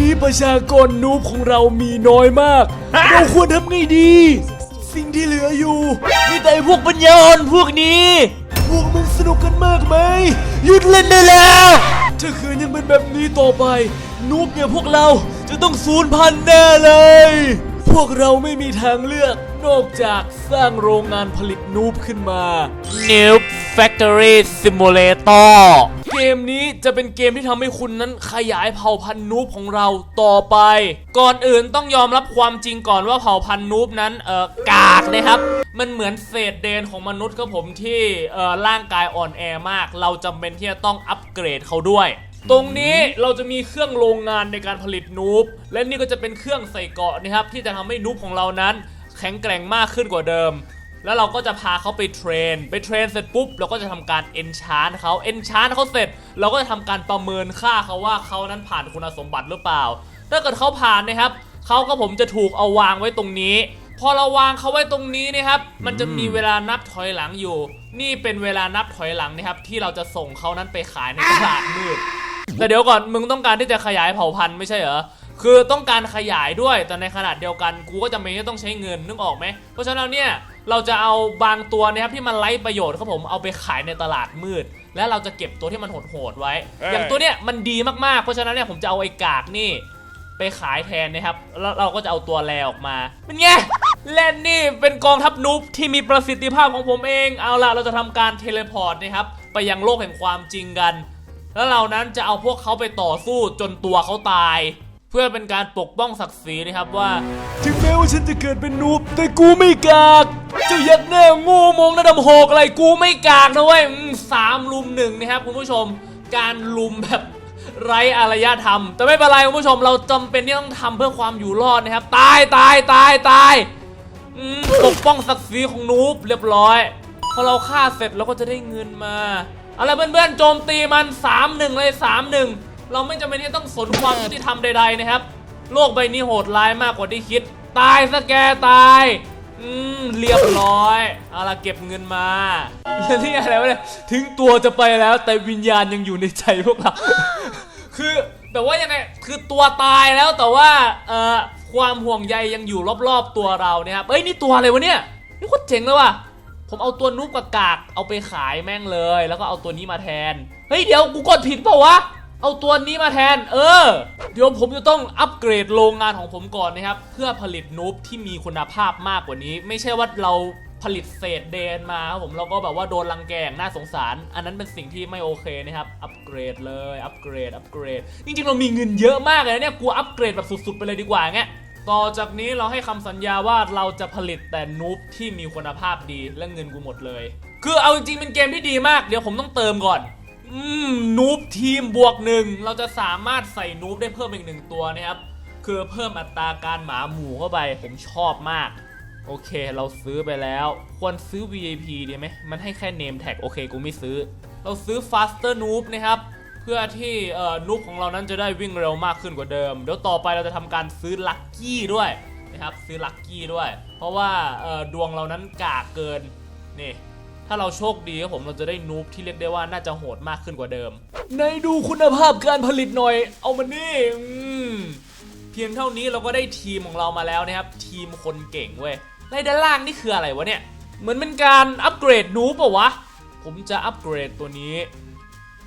นี้ประชากรนูบของเรามีน้อยมาก เราควรทำไงดี สิ่งที่เหลืออยู่มีแต่พวกปัญญาอ่อนพวกนี้ พวกมึงสนุกกันมากไหมหยุดเล่นได้แล้ว ถ้าคืนยังเป็นแบบนี้ต่อไป นูบเนี่ยพวกเราจะต้องสูญพันธุ์แน่เลย พวกเราไม่มีทางเลือกนอกจากสร้างโรงงานผลิตนูบขึ้นมา Noob Factory Simulator เกมนี้จะเป็นเกมที่ทำให้คุณนั้นขยายเผ่าพันธุ์นูบของเราต่อไป ก่อนอื่นต้องยอมรับความจริงก่อนว่าเผ่าพันธุ์นูบนั้นเออกากนะครับ มันเหมือนเศษเดนของมนุษย์ครับผมที่เออร่างกายอ่อนแอมาก เราจำเป็นที่จะต้องอัปเกรดเขาด้วย ตรงนี้เราจะมีเครื่องโรงงานในการผลิตนูบและนี่ก็จะเป็นเครื่องใส่เกาะนะครับที่จะทำให้นูบของเรานั้น แข็งแกร่งมากขึ้นกว่าเดิม แล้วเราก็จะพาเขาไปเทรน ไปเทรนเสร็จปุ๊บเราก็จะทำการเอนชานเขาเอนชานเขาเสร็จ เราก็จะทำการประเมินค่าเขาว่าเขานั้นผ่านคุณสมบัติหรือเปล่า ถ้าเกิดเขาผ่านนะครับเขาก็ผมจะถูกเอาวางไว้ตรงนี้พอเราวางเขาไว้ตรงนี้นะครับ มันจะมีเวลานับถอยหลังอยู่ นี่เป็นเวลานับถอยหลังนะครับ ที่เราจะส่งเขานั้นไปขายในตลาดมืด แต่เดี๋ยวก่อนมึงต้องการที่จะขยายเผ่าพันธุ์ไม่ใช่เหรอคือต้องการขยายด้วยแต่ในขนาดเดียวกันกูก็จำเป็นที่ต้องใช้เงินนึกออกไหมเพราะฉะนั้นเนี่ยเราจะเอาบางตัวนะครับที่มันไร้ประโยชน์ครับผมเอาไปขายในตลาดมืด และเราจะเก็บตัวที่มันโหดๆไว้ อย่างตัวเนี้ยมันดีมากๆเพราะฉะนั้นเนี่ยผมจะเอาไอ้กากนี่ไปขายแทนนะครับแล้วเราก็จะเอาตัวแรออกมาเป็นไงเล่นนี่เป็นกองทัพนูบที่มีประสิทธิภาพของผมเองเอาล่ะเราจะทำการเทเลพอร์ตนะครับไปยังโลกแห่งความจริงกัน แล้วเรานั้นจะเอาพวกเขาไปต่อสู้จนตัวเขาตาย เพื่อเป็นการปกป้องศักดิ์ศรีนะครับว่า ถึงแม้ว่าฉันจะเกิดเป็นนูบแต่กูไม่กากเจ้ายัดแน่โงูมงระดับหกอะไรกูไม่กากนะเว้ยสามลุมหนึ่งนะครับคุณผู้ชมการลุมแบบไร้อารยธรรม แต่ไม่เป็นไรคุณผู้ชมเราจำเป็นที่ต้องทำเพื่อความอยู่รอดนะครับ ตายตายตายตายปกป้องศักดิ์ศรีของนูบเรียบร้อย พอเราฆ่าเสร็จเราก็จะได้เงินมา เอาละไรเพื่อนๆโจมตีมัน 3-1 เลย 3-1 เราไม่จำเป็นที่ต้องสนความยุติธรรมใดๆนะครับ โลกใบนี้โหดร้ายมากกว่าที่คิด ตายซะแกตาย อืม เรียบร้อย เอาละเก็บเงินมานี่อะไรวะเนี่ยถึงตัวจะไปแล้วแต่วิญญาณยังอยู่ในใจพวกเรา คือแบบว่ายังไงคือตัวตายแล้วแต่ว่าเอ่อความห่วงใยยังอยู่รอบๆตัวเราเนี่ยครับเอ้ยนี่ตัวอะไรวะเนี่ยนี่โคตรเจ๋งเลยว่ะ ผมเอาตัวนุ๊กกับกากเอาไปขายแม่งเลย แล้วก็เอาตัวนี้มาแทน เฮ้ยเดี๋ยวกูกดผิดเปล่าวะ เอาตัวนี้มาแทน เออ เดี๋ยวผมจะต้องอัปเกรดโรงงานของผมก่อนนะครับ เพื่อผลิตนูบที่มีคุณภาพมากกว่านี้ ไม่ใช่ว่าเราผลิตเศษเดนมาครับผมแล้วก็แบบว่าโดนรังแกอย่างน่าสงสาร อันนั้นเป็นสิ่งที่ไม่โอเคนะครับ อัปเกรดเลย อัปเกรด อัปเกรด จริงๆ เรามีเงินเยอะมากเลยนะเนี่ย กูอัปเกรดแบบสุดๆ ไปเลยดีกว่าเงี้ย ต่อจากนี้เราให้คำสัญญาว่าเราจะผลิตแต่นูบที่มีคุณภาพดีและเงินกูหมดเลย คือเอาจริงๆเป็นเกมที่ดีมากเดี๋ยวผมต้องเติมก่อนอืมนูบทีมบวกหนึ่งเราจะสามารถใส่นูบได้เพิ่มอีกหนึ่งตัวนะครับ คือเพิ่มอัตราการหมาหมู่เข้าไปผมชอบมาก โอเคเราซื้อไปแล้ว ควรซื้อ VIP ดีไหมมันให้แค่ name tag โอเคกูไม่ซื้อ เราซื้อ faster noob นะครับ พื่อที่นูบของเรานั้นจะได้วิ่งเร็วมากขึ้นกว่าเดิม เดี๋ยวต่อไปเราจะทำการซื้อลัคกี้ด้วยนะครับซื้อลัคกี้ด้วย เพราะว่าดวงเรานั้นกากเกินนี่ถ้าเราโชคดีครับผมเราจะได้นูบที่เรียกได้ว่าน่าจะโหดมากขึ้นกว่าเดิม ในดูคุณภาพการผลิตหน่อย เอามานี่เพียงเท่านี้เราก็ได้ทีมของเรามาแล้วนะครับ ทีมคนเก่งเว้ยในด้านล่างนี่คืออะไรวะเนี่ย เหมือนเป็นการอัปเกรดนูบเปล่าวะ ผมจะอัปเกรดตัวนี้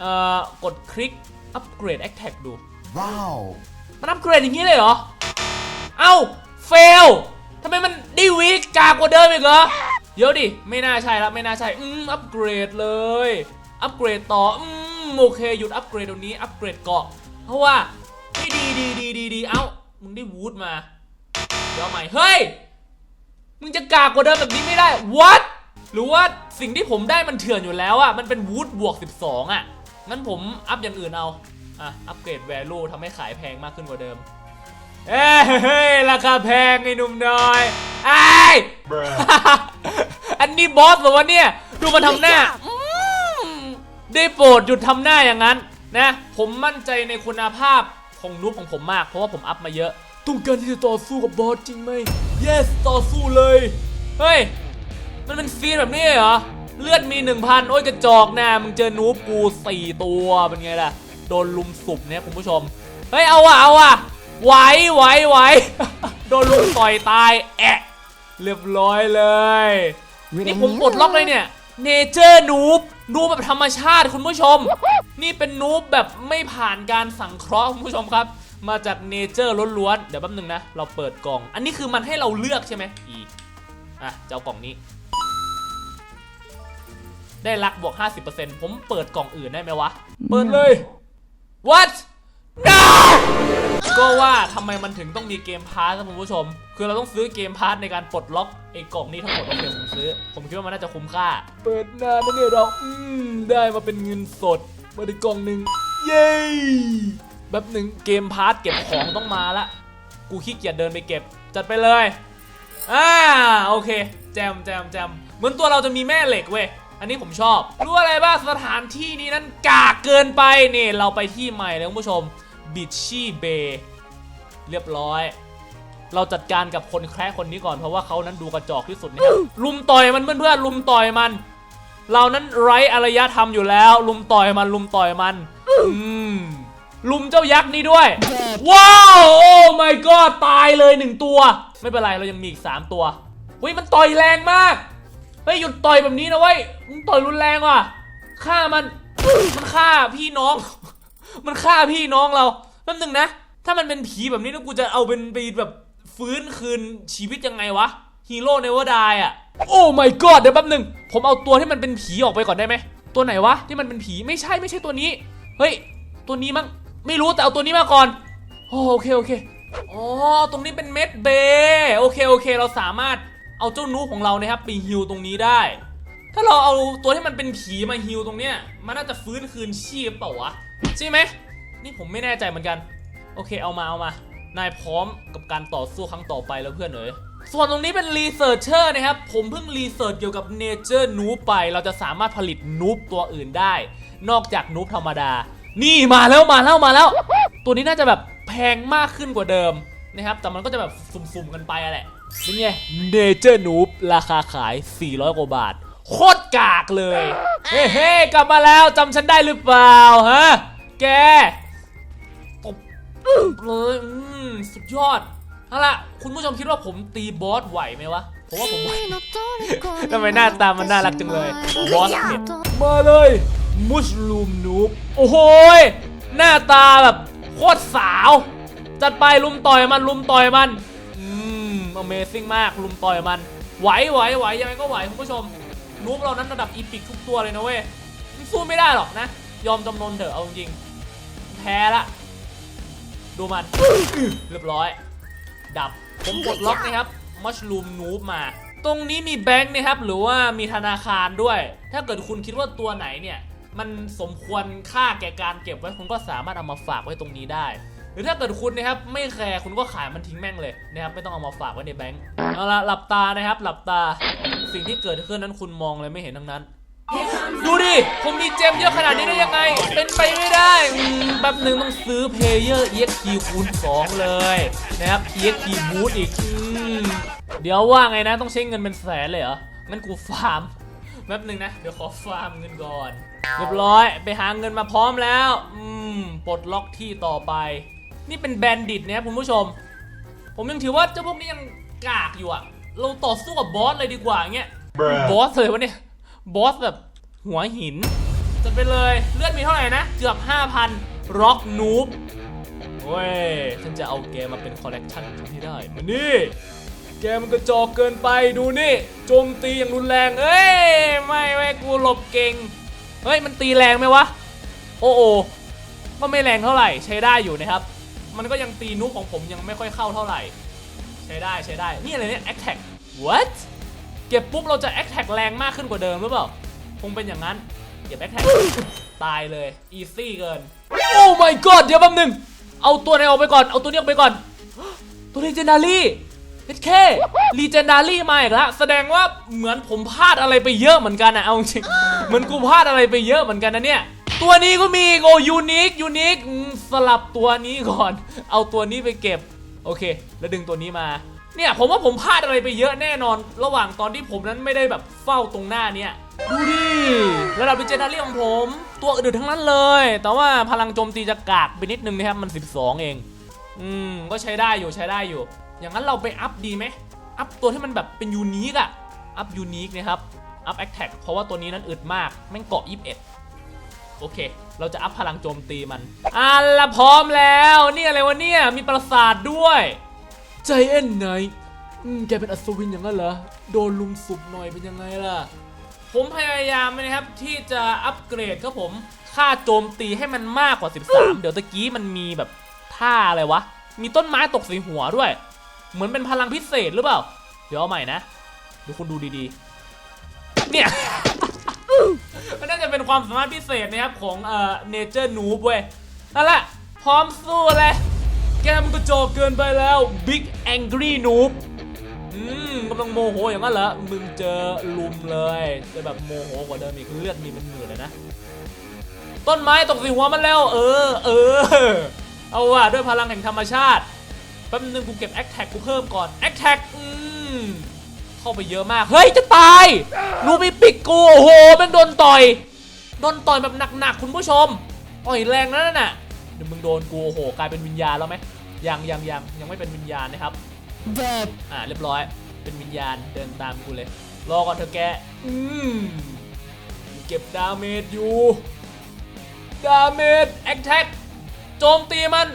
เอ่อกดคลิกอัปเกรดแอคแท็กดู Wow. มันอัปเกรดอย่างนี้เลยเหรอ เอ้าเฟลทำไมมันได้วีกกากว่าเดิมอีกเหรอ เดี๋ยวดิ ไม่น่าใช่แล้วไม่น่าใช่ อืม อัปเกรดเลย อัปเกรดต่อ อืม โอเค หยุดอัปเกรดตรงนี้ อัปเกรดเกาะ เพราะว่าไม่ดีดีดีดีดีเอ้า มึงได้วูดมา เดี๋ยวใหม่ เฮ้ย มึงจะกากกว่าเดิมแบบนี้ไม่ได้ what หรือว่าสิ่งที่ผมได้มันเถื่อนอยู่แล้วอะมันเป็นวูดบวก 12อะ งั้นผมอัพอย่างอื่นเอา อะ อัปเกรด value ทำให้ขายแพงมากขึ้นกว่าเดิม เอ้ยเฮ้ยราคาแพงไอ้หนุ่มน้อยไอ้ายอันนี้บอสเหรอวะเนี่ย ดูมันทำหน้าอืมได้โปรดหยุดทำหน้าอย่างนั้นนะ ผมมั่นใจในคุณภาพของนูบของผมมาก เพราะว่าผมอัพมาเยอะต้องการที่จะต่อสู้กับบอสจริงไหม yes ต่อสู้เลย เฮ้ย มันเป็นฟีนแบบนี้เหรอ เลือดมี 1,000 โอ้ยกระจอกน้ามึงเจอนูบกู4 ตัวเป็นไงล่ะ โดนลุมสุบเนี่ยคุณผู้ชม เฮ้ย เอาว่ะเอาว่ะไหวไหวไหวโดนลุงต่อยตาย แอะ เรียบร้อยเลย นี่ผมปลดล็อกเลยเนี่ยเนเจอร์นูบนูบแบบธรรมชาติคุณผู้ชม นี่เป็นนูบแบบไม่ผ่านการสังเคราะห์คุณผู้ชมครับ มาจากเนเจอร์ล้วนๆเดี๋ยวแป๊บนึงนะ เราเปิดกล่อง อันนี้คือมันให้เราเลือกใช่ไหมอีอะจะเอากล่องนี้ ได้ลักบวก 50%ผมเปิดกล่องอื่นได้ไหมวะ เปิดเลย what no ก็ว่าทำไมมันถึงต้องมีเกมพาร์ทครับคุณผู้ชม คือเราต้องซื้อเกมพาร์ทในการปลดล็อกไอ้กล่องนี้ทั้งหมดโอเคผมซื้อ ผมคิดว่ามันน่าจะคุ้มค่า เปิดนานนะเนี่ยเราอืมได้มาเป็นเงินสดมาได้กล่องหนึ่งเย้แบบหนึ่งเกมพาร์ทเก็บของต้องมาละ กูขี้เกียจเดินไปเก็บ จัดไปเลยอ่าโอเค แจมแจมแจมเหมือนตัวเราจะมีแม่เหล็กเว้ย อันนี้ผมชอบ รู้อะไรบ้างสถานที่นี้นั้นกากเกินไปนี่เราไปที่ใหม่เลยคุณผู้ชมบิชชี่เบย์เรียบร้อย เราจัดการกับคนแคร์คนนี้ก่อนเพราะว่าเขานั้นดูกระจอกที่สุดนะครับลุมต่อยมันเพื่อนๆลุมต่อยมัน เรานั้นไร้อารยธรรมอยู่แล้ว ลุมต่อยมันลุมต่อยมันอืมลุมเจ้ายักษ์นี้ด้วย ว้าวโอ้ my god ตายเลยหนึ่งตัว ไม่เป็นไรเรายังมีอีก 3 ตัวเฮ้ยมันต่อยแรงมาก เฮ้ยหยุดต่อยแบบนี้นะเว้ยมึงต่อยรุนแรงว่ะฆ่ามันมันฆ่าพี่น้อง มันฆ่าพี่น้องเราแป๊บนึงนะ ถ้ามันเป็นผีแบบนี้แล้วกูจะเอาเป็นไปแบบฟื้นคืนชีวิตยังไงวะฮีโร่เนวอดายอะโอ้ my god เดี๋ยวแป๊บนึง ผมเอาตัวที่มันเป็นผีออกไปก่อนได้ไหม ตัวไหนวะที่มันเป็นผีไม่ใช่ไม่ใช่ตัวนี้ เฮ้ย ตัวนี้มั้งไม่รู้แต่เอาตัวนี้มาก่อนโอเคโอเคอ๋อตรงนี้เป็นเม็ดเบย์โอเคโอเค เราสามารถ เอาเจ้านูของเรานะครับไปฮิวตรงนี้ได้ ถ้าเราเอาตัวที่มันเป็นผีมาฮิวตรงเนี้ยมันน่าจะฟื้นคืนชีพเปล่าวะใช่ไหมนี่ผมไม่แน่ใจเหมือนกัน โอเคเอามาเอามา นายพร้อมกับการต่อสู้ครั้งต่อไปแล้วเพื่อนเอ๋ยส่วนตรงนี้เป็นรีเสิร์ชเชอร์นะครับ ผมเพิ่งรีเสิร์ชเกี่ยวกับเนเจอร์นูไป เราจะสามารถผลิตนูบตัวอื่นได้ นอกจากนูบธรรมดา นี่มาแล้วมาแล้วมาแล้ว ตัวนี้น่าจะแบบแพงมากขึ้นกว่าเดิมนะครับ แต่มันก็จะแบบสุ่มๆกันไปอะแหละ เป็นไงเนเจอร์นูบราคาขาย 400 กว่าบาท โคตรกากเลย เฮ้เฮ้กลับมาแล้วจำฉันได้หรือเปล่าฮะ แกตบเลยอืมสุดยอดเอาล่ะคุณผู้ชมคิดว่าผมตีบอสไหวไหมวะผมว่าผมไหวทำไมหน้าตามันน่ารักจังเลยบอสเน็ตมาเลยมุชลูมนูบโอ้โหยหน้าตาแบบโคตรสาว จัดไปลุมต่อยมันลุมต่อยมันอืม Amazing มากลุมต่อยมัน ไหวไหวไหวยังไงก็ไหวคุณผู้ชมนูบเรานั้นระดับอีพิกทุกตัวเลยนะเว้ยมันสู้ไม่ได้หรอกนะ ยอมจำนนเถอะเอาจริงแพ้ละดูมันเรียบร้อย ดับผมกดล็อกนะครับมัชลูมนูบมา ตรงนี้มีแบงค์นะครับ หรือว่ามีธนาคารด้วย ถ้าเกิดคุณคิดว่าตัวไหนเนี่ย มันสมควรค่าแก่การเก็บไว้คุณก็สามารถเอามาฝากไว้ตรงนี้ได้ หรือถ้าเกิดคุณนะครับไม่แคร์คุณก็ขายมันทิ้งแม่งเลยนะครับไม่ต้องเอามาฝากไว้ในแบงค์เอาละหลับตานะครับ หลับตาสิ่งที่เกิดขึ้นนั้นคุณมองเลยไม่เห็นทั้งนั้น ดูดิ ผมมีเจมเยอะขนาดนี้ได้ยังไง เป็นไปไม่ได้แป๊บหนึ่งต้องซื้อเพลเยอร์ EXP คูณ2เลยนะครับ EXP Boost อีกอเดี๋ยวว่าไงนะต้องใช้เงินเป็นแสนเลยเหรองั้นกูฟาร์มแป๊บหนึ่งนะ เดี๋ยวขอฟาร์มเงินก่อน เรียบร้อย ไปหาเงินมาพร้อมแล้ว อืม ปลดล็อกที่ต่อไป นี่เป็นแบนดิตนะครับคุณผู้ชม ผมยังถือว่าเจ้าพวกนี้ยังกากอยู่อะเราต่อสู้กับบอสเลยดีกว่าเงี้ยบอสเลยวะเนี่ยบอสแบบหัวหินจะไปเลยเลือดมีเท่าไหร่นะเกือบ5,000ร็อกนูบเว้ยฉันจะเอาแกมาเป็นคอลเลกชันที่ได้มานี่แกมันกระจอกเกินไปดูนี่โจมตีอย่างรุนแรงเอ้ยไม่ไม่กูหลบเก่งเฮ้ยมันตีแรงไหมวะโอ้โอก็ไม่แรงเท่าไหร่ใช้ได้อยู่นะครับ มันก็ยังตีนุกของผมยังไม่ค่อยเข้าเท่าไหร่ ใช้ได้ใช้ได้ นี่อะไรเนี่ย attack what เก็บปุ๊บเราจะ attack แรงมากขึ้นกว่าเดิมหรือเปล่า คงเป็นอย่างนั้น เก็บ attack ตายเลย easy เกิน โอ้ my god เดี๋ยวแป๊บนึง เอาตัวไหนออกไปก่อน เอาตัวนี้ออกไปก่อน ตัว legendary เฮ็ดแค่ legendary มาอีกแล้วแสดงว่าเหมือนผมพลาดอะไรไปเยอะเหมือนกันนะเอาจริงเหมือนกูพลาดอะไรไปเยอะเหมือนกันนะเนี่ย ตัวนี้ก็มีอีกโอ้ยูนิคยูนิค สลับตัวนี้ก่อน เอาตัวนี้ไปเก็บ โอเค แล้วดึงตัวนี้มา เนี่ยผมว่าผมพลาดอะไรไปเยอะแน่นอน ระหว่างตอนที่ผมนั้นไม่ได้แบบเฝ้าตรงหน้าเนี่ยดูดิระดับดิเจนารี่ของผม ตัวอื่นทั้งนั้นเลย แต่ว่าพลังโจมตีจะกากไปนิดนึงนะครับ มัน 12 เองออืม ก็ใช้ได้อยู่ใช้ได้อยู่ อย่างนั้นเราไปอัพดีไหม อัพตัวที่มันแบบเป็นยูนิคอะอัพยูนิคนะครับ อัพแอคแท็กเพราะว่าตัวนี้นั้นอึดมาก แม่งเกาะ 21 โอเค เราจะอัพพลังโจมตีมันอะละพร้อมแล้วนี่อะไรวะเนี่ย มีปราสาทด้วยใจเอ็นไนท์อืมแกเป็นอัศวินอย่างนั้นเหรอ โดนลุมสุบหน่อยเป็นยังไงล่ะ ผมพยายามนะครับที่จะอัปเกรดครับผม ค่าโจมตีให้มันมากกว่า 13 เดี๋ยวตะกี้มันมีแบบท่าอะไรวะ มีต้นไม้ตกใส่หัวด้วย เหมือนเป็นพลังพิเศษหรือเปล่า เดี๋ยวเอาใหม่นะเดี๋ยวคุณดูดีๆ เนี่ย มันน่าจะเป็นความสามารถพิเศษนะครับของเอ่อเนเจอร์นูบเว้ยนั่นแหละ พร้อมสู้เลยแกมันกระจกเกินไปแล้ว Big Angry Noob อืมกำลังโมโหอย่างนั้นเหรอ มึงเจอลุมเลยจะแบบโมโหกว่าเดิมอีกเลือดมีเป็นหมื่นเลยนะ ต้นไม้ตกส่หัวมันแล้ว เออ เออ เอาว่ะด้วยพลังแห่งธรรมชาติแป๊บนึงกูเก็บแอคแท็กกูเพิ่มก่อนแอคแท็กอืม เข้าไปเยอะมาก เฮ้ย จะตาย ลูมีปิกกู โอ้โหม่งโดนต่อย โดนต่อยแบบหนักๆ คุณผู้ชมต่อยแรงนะนั่นน่ะเดี๋ยวมึงโดนกู โอ้โห กลายเป็นวิญญาณแล้วไหมยังยังยังยังไม่เป็นวิญญาณนะครับเดอ่าเรียบร้อย เป็นวิญญาณเดินตามกูเลย รอก่อนเถอะแก อืมเก็บดาเมจอยู่ ดาเมจแอคแท็กโจมตีมัน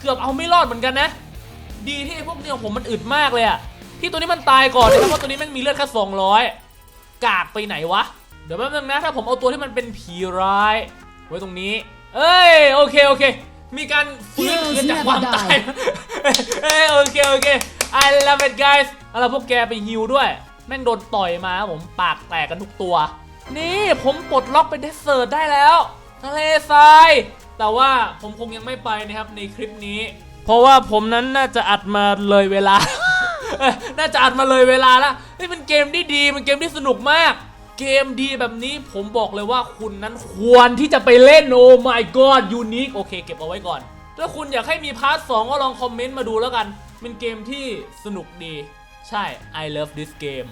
เกือบเอาไม่รอดเหมือนกันนะ ดีที่พวกนี้ของผมมันอึดมากเลยอะ ที่ตัวนี้มันตายก่อนนะครับเพราะตัวนี้แม่งมีเลือดแค่200กากไปไหนวะ เดี๋ยวแป๊บนึงนะถ้าผมเอาตัวที่มันเป็นผีร้ายไว้ตรงนี้ เอ้ยโอเคโอเค มีการฟื้นคืนจากความตายเอ้ยโอเคโอเค I love it guys เอาล่ะพวกแกไปฮิวด้วย แม่งโดนต่อยมาครับผมปากแตกกันทุกตัว นี่ผมปลดล็อกเป็นเดสเซอร์ได้แล้วทะเลทรายแต่ว่าผมคงยังไม่ไปนะครับในคลิปนี้ เพราะว่าผมนั้นน่าจะอัดมาเลยเวลาเอ้ย น่าจะอัดมาเลยเวลาละนี่เป็นเกมที่ดีเป็นเกมที่สนุกมาก เกมดีแบบนี้ผมบอกเลยว่าคุณนั้นควรที่จะไปเล่นโอ้ my god ยูนิคโอเค เก็บเอาไว้ก่อน ถ้าคุณอยากให้มีพาร์ทสก็ลองคอมเมนต์มาดูแล้วกัน เป็นเกมที่สนุกดี ใช่ I love this game